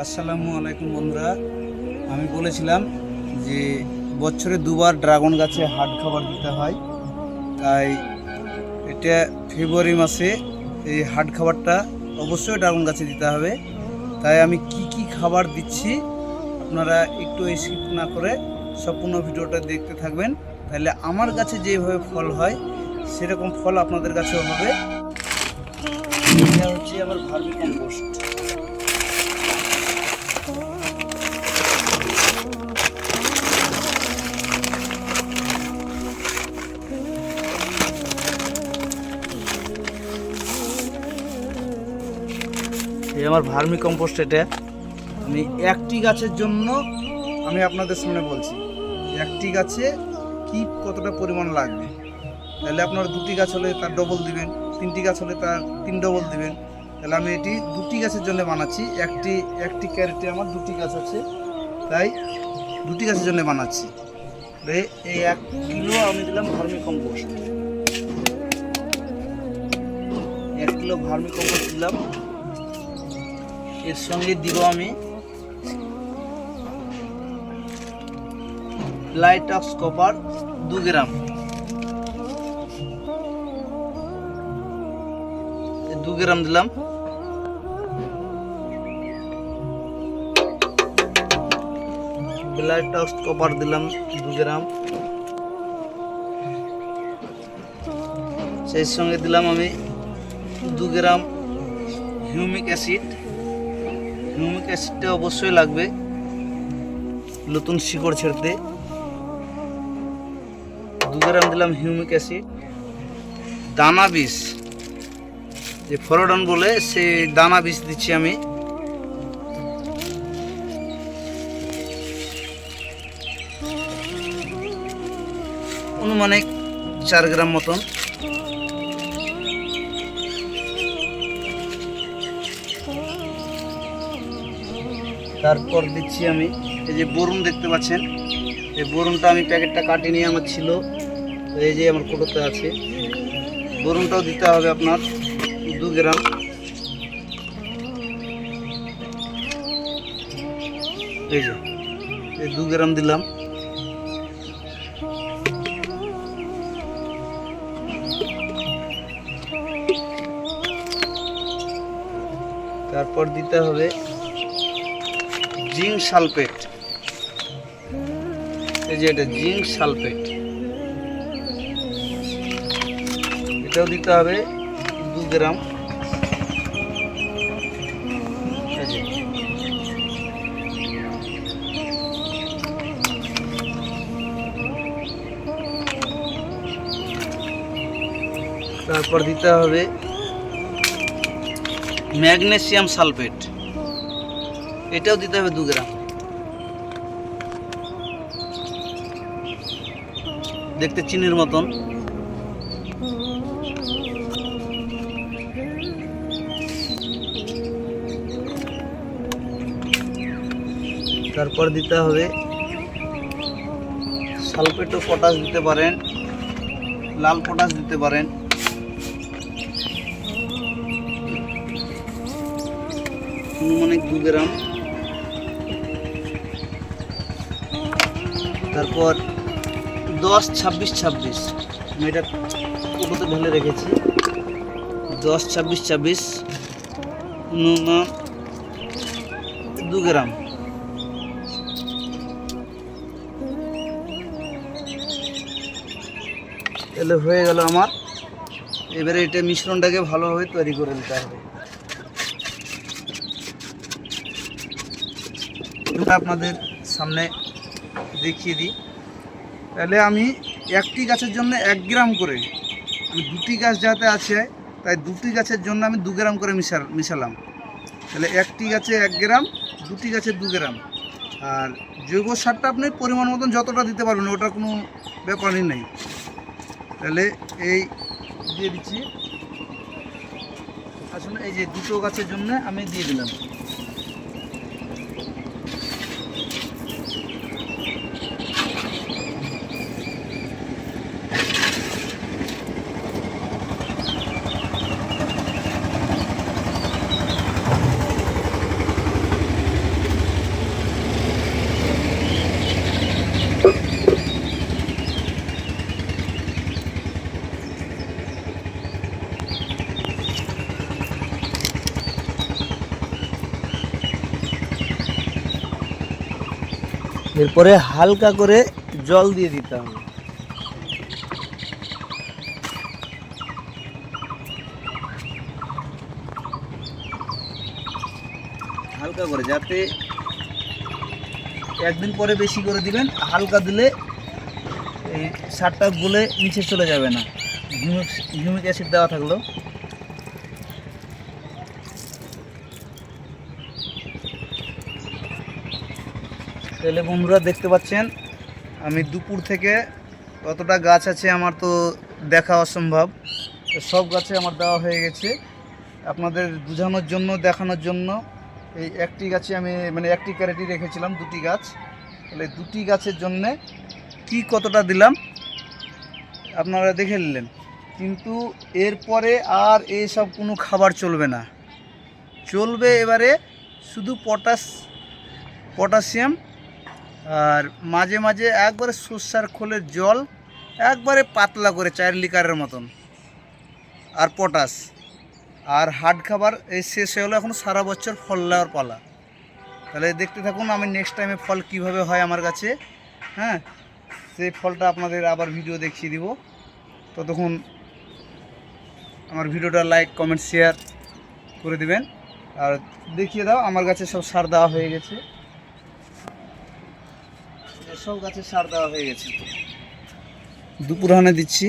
আসসালামু আলাইকুম বন্ধুরা। আমি বলেছিলাম যে বছরে দুবার ড্রাগন গাছে হাট খাবার দিতে হয়। তাই এটা ফেব্রুয়ারি মাসে এই হাট খাবারটা অবশ্যই ড্রাগন গাছে দিতে হবে। তাই আমি কি কি খাবার দিচ্ছি আপনারা একটু স্কিপ না করে সম্পূর্ণ ভিডিওটা দেখতে থাকবেন। তাহলে আমার গাছে যেভাবে ফল হয়, সেরকম ফল আপনাদের কাছেও হবে। এটা হচ্ছে আমার ভার্মি কম্পোস্ট। এই আমার ভার্মি কম্পোস্ট এটা। আমি একটি গাছের জন্য আমি আপনাদের সামনে বলছি, একটি গাছে কি কতটা পরিমাণ লাগবে? তাহলে আপনার দুটি গাছ হলে তার ডবল দিবেন, তিনটি গাছ হলে তার তিন ডবল দিবেন। তাহলে আমি এটি দুটি গাছের জন্য বানাচ্ছি, একটি একটি ক্যারেটে আমার দুটি গাছ আছে, তাই দুটি গাছের জন্য বানাচ্ছি। এই এক কিলো আমি দিলাম ভার্মি কম্পোস্ট। এক কিলো ভার্মি কম্পোস্ট দিলাম। এর সঙ্গে দিব আমি লাইট অফ কপার দু গ্রাম। দু গ্রাম দিলাম। লাইট অফ কপার দিলাম দু গ্রাম। সেই সঙ্গে দিলাম আমি দু গ্রাম হিউমিক অ্যাসিড। হিউমিক অ্যাসিডটা অবশ্যই লাগবে। নতুন শিকড় ছেড়তে। দু গ্রাম দিলাম হিউমিক অ্যাসিড। দানা বিষ যে ফরডন বলে, সেই দানা বিষ দিচ্ছি আমি। অনুমানিক চার গ্রাম মতন। তারপর দিচ্ছি আমি এই যে বরুণ দেখতে পাচ্ছেন। এই বরুণটা আমি প্যাকেটটা কাটিয়ে নিয়ে আমার ছিল। এই যে আমার কোটোতে আছে। বরুণটাও দিতে হবে আপনার দু গ্রাম। এই যে, এই দু গ্রাম দিলাম। তারপর দিতে হবে জিঙ্ক সালফেট। এই যে এটা জিঙ্ক সালফেট। এটাও দিতে হবে দু গ্রাম। তারপর দিতে হবে ম্যাগনেসিয়াম সালফেট। এটাও দিতে হবে দু গ্রাম। দেখতে চিনির মতন। তারপর দিতে হবে সালফেট পটাশ দিতে পারেন, লাল পটাশ দিতে পারেন। অনুমানিক দু গ্রাম। তারপর দশ, ছাব্বিশ ছাব্বিশ। আমি এটা কুটোতে ঢেলে রেখেছি। দশ, ছাব্বিশ ছাব্বিশ, নুন, দু গ্রাম। তাহলে হয়ে গেল আমার। এবারে এটা মিশ্রণটাকে ভালোভাবে তৈরি করে নিতে হবে। আপনাদের সামনে দেখিয়ে দিই। তাহলে আমি একটি গাছের জন্য এক গ্রাম করে, আমি দুটি গাছ যাতে আছে, তাই দুটি গাছের জন্য আমি দু গ্রাম করে মিশাল, মিশালাম। তাহলে একটি গাছে এক গ্রাম, দুটি গাছে দু গ্রাম। আর জৈব সারটা আপনি পরিমাণ মতন যতটা দিতে পারবেন, ওটা কোনো ব্যাপারই নেই। তাহলে এই দিয়ে দিচ্ছি। আসলে এই যে দুটো গাছের জন্য আমি দিয়ে দিলাম। এরপরে হালকা করে জল দিয়ে দিতে হবে। হালকা করে, যাতে একদিন পরে বেশি করে দিবেন, হালকা দিলে এই সারটা গুলে নিচে চলে যাবে না। হিউমিক হিউমিক অ্যাসিড দেওয়া থাকল। তাহলে বন্ধুরা দেখতে পাচ্ছেন, আমি দুপুর থেকে কতটা গাছ আছে আমার তো দেখা অসম্ভব। সব গাছে আমার দেওয়া হয়ে গেছে। আপনাদের বোঝানোর জন্য, দেখানোর জন্য এই একটি গাছে আমি মানে একটি ক্যারেটি রেখেছিলাম, দুটি গাছ। তাহলে দুটি গাছের জন্যে কি কতটা দিলাম, আপনারা দেখে নিলেন। কিন্তু এরপরে আর এসব কোনো খাবার চলবে না। চলবে এবারে শুধু পটাশ, পটাশিয়াম আর মাঝে মাঝে একবারে সর্ষার খোলের জল, একবারে পাতলা করে চার লিটারের মতন। আর পটাশ। আর হার্ড খাবার এই শেষ হয়ে এখন সারা বছর ফল দেওয়ার পালা। তাহলে দেখতে থাকুন আমি নেক্সট টাইমে ফল কীভাবে হয় আমার কাছে। হ্যাঁ সেই ফলটা আপনাদের আবার ভিডিও দেখিয়ে দিব। ততক্ষণ আমার ভিডিওটা লাইক কমেন্ট শেয়ার করে দিবেন। আর দেখিয়ে দাও, আমার কাছে সব সার দেওয়া হয়ে গেছে। সব গাছে সার দেওয়া হয়ে গেছে। দুপুরহানে দিচ্ছি।